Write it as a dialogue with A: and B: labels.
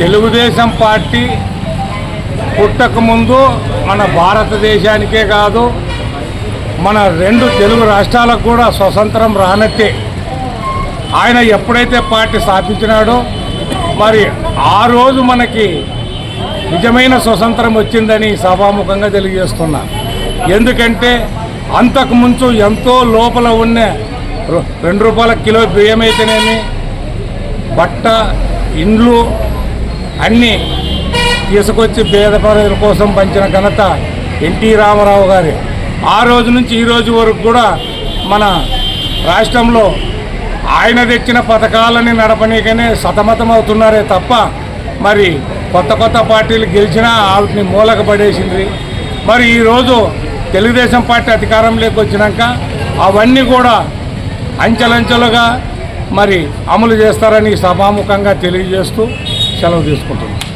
A: Telugu Desam party పుట్టకముందు మన భారతదేశానికే కాదు మన రెండు తెలుగు రాష్ట్రాలకు కూడా స్వతంత్రం రానట్టే. ఆయన ఎప్పుడైతే పార్టీ స్థాపించినాడో మరి ఆ రోజు మనకి నిజమైన స్వతంత్రం వచ్చిందని సభాముఖంగా తెలియజేస్తున్నా. ఎందుకంటే అంతకుముందు ఎంతో లోపల ఉన్న రెండు రూపాయల కిలో బియ్యం అయితేనేమి బట్ట ఇండ్లు అన్నీ తీసుకొచ్చి పేద ప్రజల కోసం పంచిన ఘనత ఎన్టీ రామారావు గారి. ఆ రోజు నుంచి ఈ రోజు వరకు కూడా మన రాష్ట్రంలో ఆయన తెచ్చిన పథకాలని నడపనీకనే సతమతం అవుతున్నారే తప్ప మరి కొత్త కొత్త పార్టీలు గెలిచినా వాటిని మూలక పడేసింది మరి ఈరోజు తెలుగుదేశం పార్టీ అధికారంలోకి వచ్చినాక అవన్నీ కూడా అంచెలంచెలుగా మరి అమలు చేస్తారని సభాముఖంగా తెలియజేస్తూ సెలవు తీసుకుంటున్నాను